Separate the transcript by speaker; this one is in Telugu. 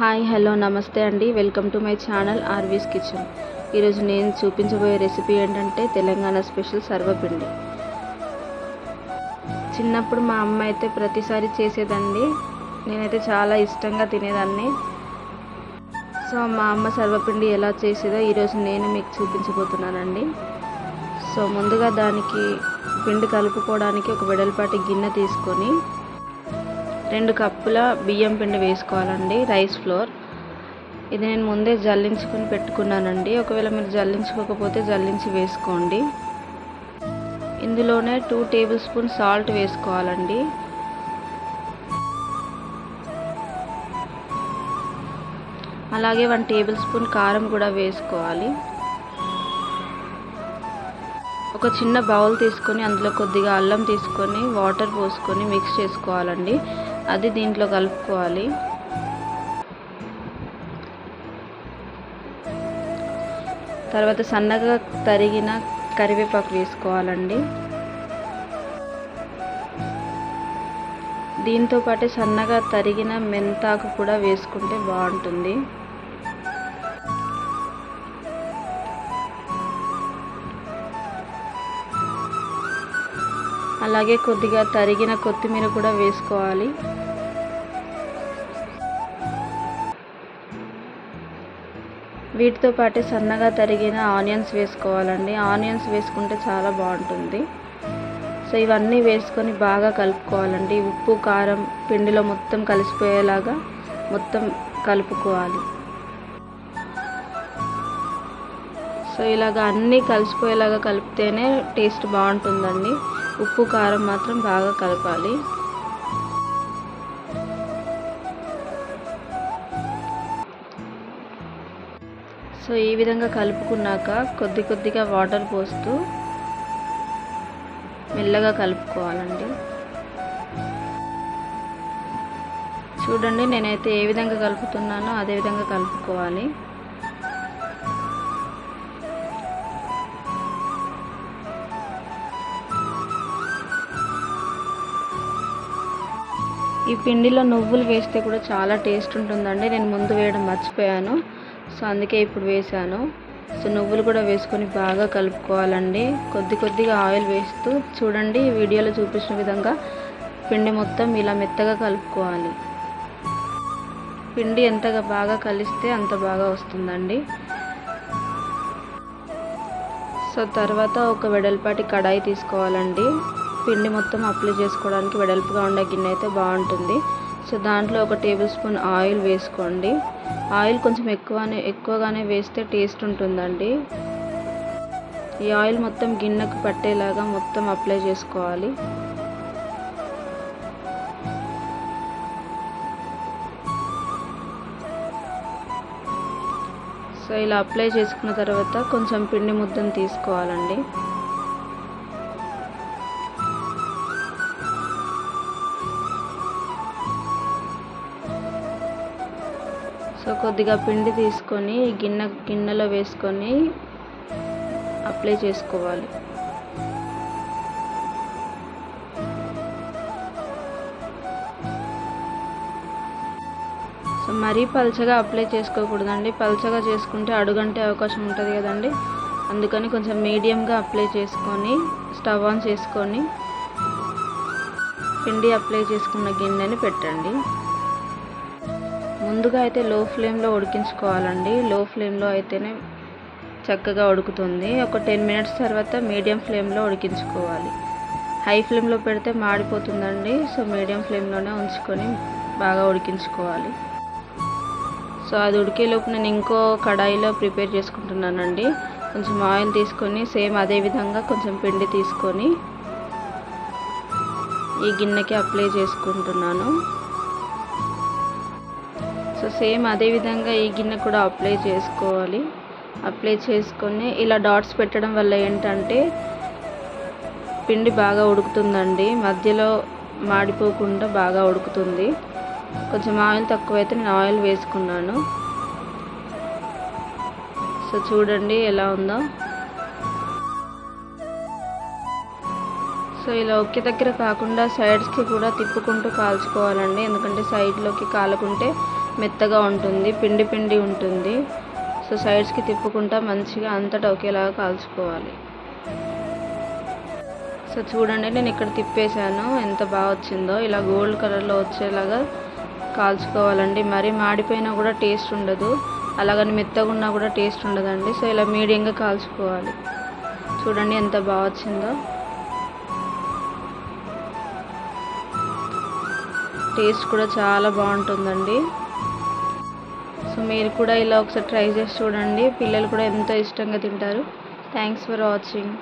Speaker 1: హాయ్ హలో నమస్తే అండి. Welcome to my channel RV's kitchen. ఈరోజు నేను చూపించబోయే రెసిపీ ఏంటంటే తెలంగాణ స్పెషల్ సర్వపిండి. చిన్నప్పుడు మా అమ్మ అయితే ప్రతిసారి చేసేదండి. నేనైతే చాలా ఇష్టంగా తినేదాన్ని. సో మా అమ్మ సర్వపిండి ఎలా చేసేదో ఈరోజు నేను మీకు చూపించబోతున్నానండి. సో ముందుగా దానికి పిండి కలుపుకోవడానికి ఒక వెడల్పాటి గిన్నె తీసుకొని రెండు కప్పుల బియ్యం పిండి వేసుకోవాలండి రైస్ ఫ్లోర్. ఇది నేను ముందే జల్లించుకొని పెట్టుకున్నానండి. ఒకవేళ మీరు జల్లించుకోకపోతే జల్లించి వేసుకోండి. ఇందులోనే టూ టేబుల్ స్పూన్ సాల్ట్ వేసుకోవాలండి. అలాగే వన్ టేబుల్ స్పూన్ కారం కూడా వేసుకోవాలి. ఒక చిన్న బౌల్ తీసుకొని అందులో కొద్దిగా అల్లం తీసుకొని వాటర్ పోసుకొని మిక్స్ చేసుకోవాలండి. అది దీంట్లో కలుపుకోవాలి. తర్వాత సన్నగా తరిగిన కరివేపాకు వేసుకోవాలండి. దీంతో పాటు సన్నగా తరిగిన మెంతాకు కూడా వేసుకుంటే బాగుంటుంది. అలాగే కొద్దిగా తరిగిన కొత్తిమీర కూడా వేసుకోవాలి. వీటితో పాటు సన్నగా తరిగిన ఆనియన్స్ వేసుకోవాలండి. ఆనియన్స్ వేసుకుంటే చాలా బాగుంటుంది. సో ఇవన్నీ వేసుకొని బాగా కలుపుకోవాలండి. ఉప్పు కారం పిండిలో మొత్తం కలిసిపోయేలాగా మొత్తం కలుపుకోవాలి. సో ఇలాగ అన్నీ కలిసిపోయేలాగా కలిపితేనే టేస్ట్ బాగుంటుందండి. ఉప్పు కారం మాత్రం బాగా కలపాలి. సో ఈ విధంగా కలుపుకున్నాక కొద్ది కొద్దిగా వాటర్ పోస్తూ మెల్లగా కలుపుకోవాలండి. చూడండి నేనైతే ఏ విధంగా కలుపుతున్నానో అదే విధంగా కలుపుకోవాలి. ఈ పిండిలో నువ్వులు వేస్తే కూడా చాలా టేస్ట్ ఉంటుందండి. నేను ముందు వేయడం మర్చిపోయాను. సో అందుకే ఇప్పుడు వేసాను సో నువ్వులు కూడా వేసుకొని బాగా కలుపుకోవాలండి. కొద్ది కొద్దిగా ఆయిల్ వేస్తూ చూడండి వీడియోలో చూపించిన విధంగా పిండి మొత్తం ఇలా మెత్తగా కలుపుకోవాలి. పిండి ఎంతగా బాగా కలిస్తే అంత బాగా వస్తుందండి. సో తర్వాత ఒక వెడల్పాటి కడాయి తీసుకోవాలండి. పిండి మొత్తం అప్లై చేసుకోవడానికి వెడల్పుగా ఉండే గిన్నె అయితే బాగుంటుంది. సో దాంట్లో ఒక టేబుల్ స్పూన్ ఆయిల్ వేసుకోండి. ఆయిల్ కొంచెం ఎక్కువనే ఎక్కువగానే వేస్తే టేస్ట్ ఉంటుందండి. ఈ ఆయిల్ మొత్తం గిన్నెకు పట్టేలాగా మొత్తం అప్లై చేసుకోవాలి. సో ఇలా అప్లై చేసుకున్న తర్వాత కొంచెం పిండి ముద్దను తీసుకోవాలండి. సో కొద్దిగా పిండి తీసుకొని గిన్నె గిన్నెలో వేసుకొని అప్లై చేసుకోవాలి. సో మరీ పల్చగా అప్లై చేసుకోకూడదండి. పలచగా చేసుకుంటే అడుగంటే అవకాశం ఉంటుంది కదండి. అందుకని కొంచెం మీడియంగా అప్లై చేసుకొని స్టవ్ ఆన్ చేసుకొని పిండి అప్లై చేసుకున్న గిన్నెని పెట్టండి. ముందుగా అయితే లో ఫ్లేమ్లో ఉడికించుకోవాలండి లో ఫ్లేమ్లో అయితేనే చక్కగా ఉడుకుతుంది. ఒక టెన్ మినిట్స్ తర్వాత మీడియం ఫ్లేమ్లో ఉడికించుకోవాలి. హై ఫ్లేమ్లో పెడితే మాడిపోతుందండి. సో మీడియం ఫ్లేమ్లోనే ఉంచుకొని బాగా ఉడికించుకోవాలి. సో అది ఉడికేలోపు నేను ఇంకో కడాయిలో ప్రిపేర్ చేసుకుంటున్నానండి. కొంచెం ఆయిల్ తీసుకొని సేమ్ అదే విధంగా కొంచెం పిండి తీసుకొని ఈ గిన్నెకి అప్లై చేసుకుంటున్నాను. సో సేమ్ అదే విధంగా ఈ గిన్నె కూడా అప్లై చేసుకోవాలి. అప్లై చేసుకొని ఇలా డాట్స్ పెట్టడం వల్ల ఏంటంటే పిండి బాగా ఉడుకుతుందండి. మధ్యలో మాడిపోకుండా బాగా ఉడుకుతుంది. కొంచెం ఆయిల్ తక్కువైతే నేను ఆయిల్ వేసుకున్నాను. సో చూడండి ఎలా ఉందో. సో ఇలా ఒకే దగ్గర కాకుండా సైడ్స్కి కూడా తిప్పుకుంటూ కాల్చుకోవాలండి. ఎందుకంటే సైడ్లోకి కాలకుంటే మెత్తగా ఉంటుంది పిండి పిండి ఉంటుంది. సో సైడ్స్కి తిప్పుకుంటా మంచిగా అంతటా ఒకేలాగా కాల్చుకోవాలి. సో చూడండి నేను ఇక్కడ తిప్పేశాను. ఎంత బాగా వచ్చిందో. ఇలా గోల్డ్ కలర్లో వచ్చేలాగా కాల్చుకోవాలండి. మరీ మాడిపోయినా కూడా టేస్ట్ ఉండదు. అలాగని మెత్తగా ఉన్నా కూడా టేస్ట్ ఉండదండి. సో ఇలా మీడియంగా కాల్చుకోవాలి. చూడండి ఎంత బాగా వచ్చిందో. టేస్ట్ కూడా చాలా బాగుంటుందండి. మీరు కూడా ఇలా ఒకసారి ట్రై చేసి చూడండి. పిల్లలు కూడా ఎంతో ఇష్టంగా తింటారు. Thanks for watching